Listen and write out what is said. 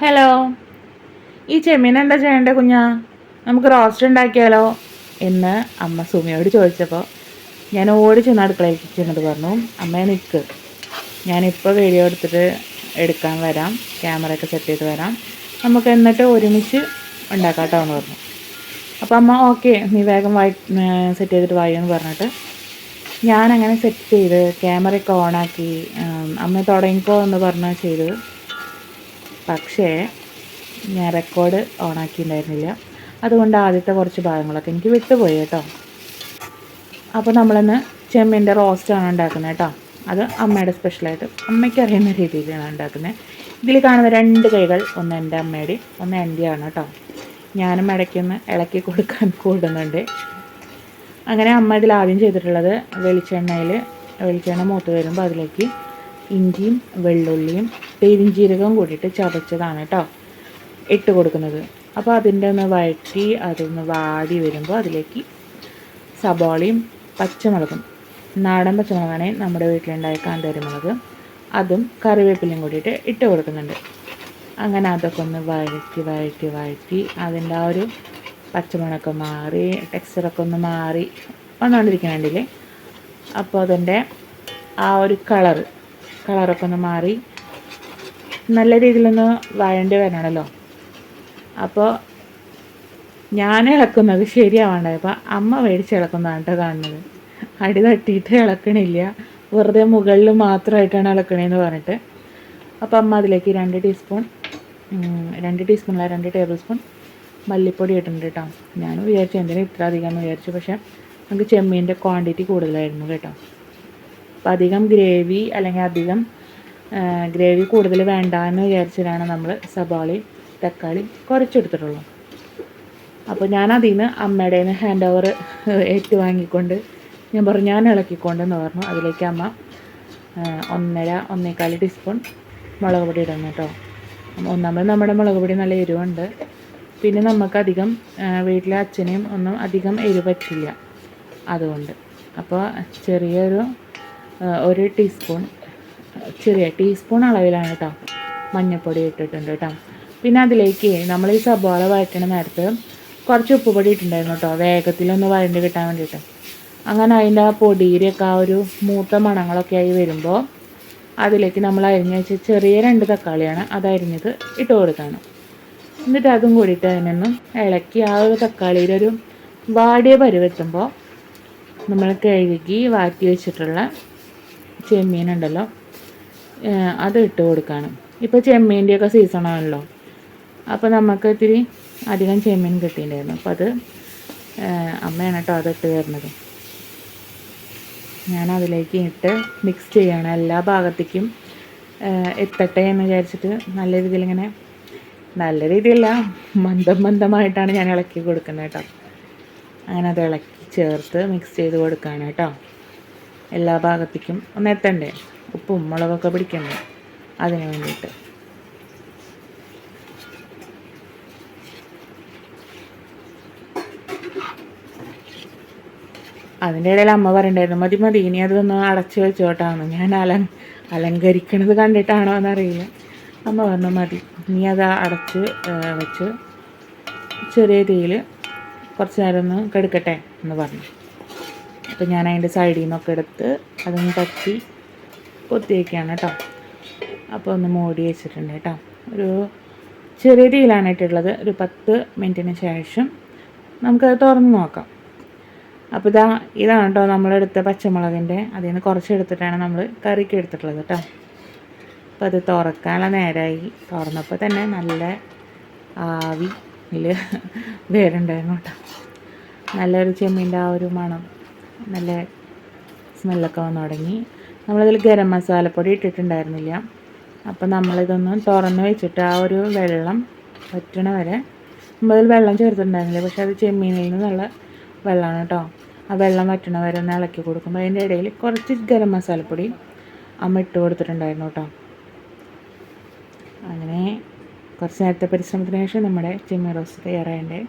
Hello ഈ ചെമ്മീൻ എന്താ ചെയ്യണ്ടേ കുഞ്ഞാ? നമുക്ക് റോസ്റ്റ് ഉണ്ടാക്കിയാലോ? എന്ന് അമ്മ സുമിയോട് ചോദിച്ചപ്പോൾ ഞാൻ ഓടി ചെന്ന് അടുക്കളയിലേക്ക് ചെന്നത് പറഞ്ഞു അമ്മയെ നിൽക്ക് ഞാനിപ്പോൾ വീഡിയോ എടുത്തിട്ട് എടുക്കാൻ വരാം. ക്യാമറ ഒക്കെ സെറ്റ് ചെയ്ത് വരാം. നമുക്ക് എന്നിട്ട് ഒരുമിച്ച് ഉണ്ടാക്കാട്ടോ എന്ന് പറഞ്ഞു. അപ്പോൾ അമ്മ ഓക്കെ നീ വേഗം വായി സെറ്റ് ചെയ്തിട്ട് വായെന്ന് പറഞ്ഞിട്ട് ഞാനങ്ങനെ സെറ്റ് ചെയ്ത് ക്യാമറയൊക്കെ ഓണാക്കി അമ്മ തുടങ്ങിക്കോ എന്ന് പറഞ്ഞാൽ ചെയ്തത് പക്ഷേ ഞാൻ റെക്കോർഡ് ഓണാക്കിയിട്ടുണ്ടായിരുന്നില്ല അതുകൊണ്ട് ആദ്യത്തെ കുറച്ച് ഭാഗങ്ങളൊക്കെ എനിക്ക് വിട്ടുപോയി കേട്ടോ. അപ്പോൾ നമ്മളിന്ന് ചെമ്മീന്റെ റോസ്റ്റാണ് ഉണ്ടാക്കുന്നത് കേട്ടോ. അത് അമ്മയുടെ സ്പെഷ്യലായിട്ട് അമ്മയ്ക്ക് അറിയുന്ന രീതിയിലാണ് ഉണ്ടാക്കുന്നത്. ഇതിൽ കാണുന്ന രണ്ട് കൈകൾ ഒന്ന് എന്റെ അമ്മയുടെ ഒന്ന് എന്റെയാണ് കേട്ടോ. ഞാനും ഇടയ്ക്കൊന്ന് ഇളക്കി കൊടുക്കാൻ കൂടുന്നുണ്ട്. അങ്ങനെ അമ്മ ഇതിൽ ആദ്യം ചെയ്തിട്ടുള്ളത് വെളിച്ചെണ്ണയിൽ വെളിച്ചെണ്ണ മൂത്ത് വരുമ്പോൾ അതിലേക്ക് ഇഞ്ചിയും വെള്ളുള്ളിയും പെരിഞ്ചീരകവും കൂടിയിട്ട് ചതച്ചതാണ് കേട്ടോ. ഇട്ട് കൊടുക്കുന്നത്. അപ്പോൾ അതിന്റെ ഒന്ന് വഴറ്റി അതൊന്ന് വാടി വരുമ്പോൾ അതിലേക്ക് സബോളയും പച്ചമുളകും നാടൻ പച്ചമുളകാണ് നമ്മുടെ വീട്ടിലുണ്ടായ കാന്താരിമുളക്. അതും കറിവേപ്പിലയും കൂടിയിട്ട് ഇട്ട് കൊടുക്കുന്നുണ്ട്. അങ്ങനെ അതൊക്കെ ഒന്ന് വഴറ്റി വഴറ്റി വഴറ്റി അതിന്റെ ആ ഒരു പച്ചമുളകൊക്കെ മാറി ടെക്സ്ചറൊക്കെ ഒന്ന് മാറി വന്നുകൊണ്ടിരിക്കുന്നുണ്ടല്ലേ അപ്പോൾ അതിന്റെ ആ ഒരു കളറ് കളറൊക്കെ ഒന്ന് മാറി നല്ല രീതിയിലൊന്ന് വഴണ്ടി വരണമല്ലോ അപ്പോൾ ഞാൻ ഇളക്കുന്നത് ശരിയാവണ്ട? ശരിയാവണ്ടായപ്പോൾ അമ്മ മേടിച്ച് ഇളക്കുന്നതാണ് കേട്ടോ കാണുന്നത്. അടി തട്ടിയിട്ട് ഇളക്കണില്ല. വെറുതെ മുകളിൽ മാത്രമായിട്ടാണ് ഇളക്കണേന്ന് പറഞ്ഞിട്ട്. അപ്പോൾ അമ്മ അതിലേക്ക് രണ്ട് ടീസ്പൂൺ രണ്ട് ടീസ്പൂണല്ല രണ്ട് ടേബിൾ സ്പൂൺ മല്ലിപ്പൊടി ഇട്ടിട്ടുണ്ട് കേട്ടോ ഞാൻ വിചാരിച്ചു എന്തിനാ ഇത്ര അധികം എന്ന് വിചാരിച്ചു. പക്ഷേ നമുക്ക് ചെമ്മീന്റെ ക്വാണ്ടിറ്റി കൂടുതലായിരുന്നു കേട്ടോ. അപ്പോൾ അധികം ഗ്രേവി അല്ലെങ്കിൽ അധികം ഗ്രേവി കൂടുതൽ വേണ്ട എന്ന് വിചാരിച്ചിട്ടാണ് നമ്മൾ സവാളയും തക്കാളി കുറച്ചെടുത്തിട്ടുള്ളൂ. അപ്പോൾ ഞാൻ അതിൽ നിന്ന് അമ്മയുടെ നിന്ന് ഹാൻഡ് ഓവർ ഏറ്റുവാങ്ങിക്കൊണ്ട് ഞാൻ പറഞ്ഞു ഞാൻ ഇളക്കിക്കൊണ്ടെന്ന് പറഞ്ഞു. അതിലേക്ക് അമ്മ ഒന്നര ഒന്നേകാൽ ടീസ്പൂൺ മുളക് പൊടി ഇടുന്നു കേട്ടോ. ഒന്നാമത് നമ്മുടെ മുളക് പൊടി നല്ല എരിവുണ്ട്. പിന്നെ നമുക്കധികം വീട്ടിലെ അച്ഛനെയും ഒന്നും അധികം എരിവ് പറ്റില്ല. അതുകൊണ്ട്. അപ്പോൾ ചെറിയൊരു ഒരു ടീസ്പൂൺ ചെറിയ ടീസ്പൂൺ അളവിലാണ് കേട്ടോ മഞ്ഞൾപ്പൊടി ഇട്ടിട്ടുണ്ട് കേട്ടോ പിന്നെ അതിലേക്ക് നമ്മൾ ഈ സബോള വഴറ്റണ നേരത്ത് കുറച്ച് ഉപ്പ് പൊടി ഇട്ടിട്ടുണ്ടായിരുന്നു കേട്ടോ വേഗത്തിലൊന്ന് വഴണ്ട് കിട്ടാൻ വേണ്ടിയിട്ട്. അങ്ങനെ അതിന്റെ ആ പൊടിയിലൊക്കെ ആ ഒരു മൂത്ത മണങ്ങളൊക്കെ ആയി വരുമ്പോൾ അതിലേക്ക് നമ്മൾ അരിഞ്ഞ് വെച്ച ചെറിയ രണ്ട് തക്കാളിയാണ് അത് അരിഞ്ഞത് ഇട്ട് കൊടുക്കാണ്. എന്നിട്ട് അതും കൂടിയിട്ട് അതിനൊന്നും ഇളക്കി ആ ഒരു തക്കാളിയുടെ ഒരു വാടിയ പരുവെത്തുമ്പോൾ നമ്മൾ കഴുകി വാറ്റി വെച്ചിട്ടുള്ള ചെമ്മീനുണ്ടല്ലോ അത് ഇട്ട് കൊടുക്കണം. ഇപ്പോൾ ചെമ്മീന്റെയൊക്കെ സീസണാണല്ലോ അപ്പോൾ നമുക്ക് ഇത്തിരി അധികം ചെമ്മീൻ കിട്ടിയിട്ടുണ്ടായിരുന്നു. അപ്പോൾ അത് അമ്മയാണ് കേട്ടോ അതിട്ട് തരുന്നത്. ഞാൻ അതിലേക്ക് ഇട്ട് മിക്സ് ചെയ്യണം. എല്ലാ ഭാഗത്തേക്കും എത്തട്ടെ എന്ന് വിചാരിച്ചിട്ട് നല്ല രീതിയിൽ ഇങ്ങനെ നല്ല രീതിയിലല്ല മന്ദം മന്ദമായിട്ടാണ് ഞാൻ ഇളക്കി കൊടുക്കുന്നത് കേട്ടോ അങ്ങനെ അത് ഇളക്കി ചേർത്ത് മിക്സ് ചെയ്ത് കൊടുക്കുകയാണ് കേട്ടോ എല്ലാ ഭാഗത്തേക്കും ഒന്ന് എത്തണ്ടേ? ഉപ്പും മുളകൊക്കെ പിടിക്കണ്ടേ? അതിന് വേണ്ടിയിട്ട്. അതിന്റെ ഇടയിൽ അമ്മ പറയണ്ടായിരുന്നു മതി മതി ഇനി അതൊന്ന് അടച്ചു വെച്ചോട്ടാണ്. ഞാൻ അല അലങ്കരിക്കണത് കണ്ടിട്ടാണോ എന്നറിയില്ല. അമ്മ പറഞ്ഞു മതി നീ അത് അടച്ച് വെച്ച് ചെറിയ തീയിൽ കുറച്ച് നേരം ഒന്ന് കെടുക്കട്ടെ എന്ന് പറഞ്ഞു. അപ്പോൾ ഞാൻ അതിന്റെ സൈഡിൽ നിന്നൊക്കെ എടുത്ത് അതൊന്ന് തട്ടി കൊത്തി വയ്ക്കുകയാണ് കേട്ടോ. അപ്പോൾ ഒന്ന് മോടി വെച്ചിട്ടുണ്ട് കേട്ടോ. ഒരു ചെറിയ രീതിയിലാണ് ഇട്ടിട്ടുള്ളത് ഒരു പത്ത് മിനിറ്റിന് ശേഷം നമുക്കത് തുറന്ന് നോക്കാം. അപ്പോൾ ഇതാ ഇതാണ് കേട്ടോ നമ്മളെടുത്ത പച്ചമുളകിന്റെ അതിൽ നിന്ന് കുറച്ച് എടുത്തിട്ടാണ് നമ്മൾ കറിക്ക് എടുത്തിട്ടുള്ളത് കേട്ടോ. അപ്പോൾ അത് തുറക്കാനുള്ള നേരമായി തുറന്നപ്പോൾ തന്നെ നല്ല ആവി ഇതിൽ വേരുണ്ടായിരുന്നു കേട്ടോ. നല്ലൊരു ചെമ്മീന്റെ ആ ഒരു മണം നല്ല സ്മെല്ലൊക്കെ വന്നു തുടങ്ങി. നമ്മളിതിൽ ഗരം മസാലപ്പൊടി ഇട്ടിട്ടുണ്ടായിരുന്നില്ല. അപ്പോൾ നമ്മളിതൊന്ന് തുറന്ന് വെച്ചിട്ട് ആ ഒരു വെള്ളം പറ്റണ വരെ നമ്മളതിൽ വെള്ളം ചേർത്തിട്ടുണ്ടായിരുന്നില്ല. പക്ഷെ അത് ചെമ്മീനിൽ നിന്നുള്ള വെള്ളമാണ് കേട്ടോ ആ വെള്ളം വറ്റണ വരെ ഒന്ന് ഇളക്കി കൊടുക്കുമ്പോൾ അതിന്റെ ഇടയിൽ കുറച്ച് ഗരം മസാലപ്പൊടി അമ്മ ഇട്ട് കൊടുത്തിട്ടുണ്ടായിരുന്നു കേട്ടോ അങ്ങനെ കുറച്ച് നേരത്തെ പരിശ്രമത്തിന് ശേഷം നമ്മുടെ ചെമ്മീൻ റോസ്റ്റ് തയ്യാറായതിന്റെ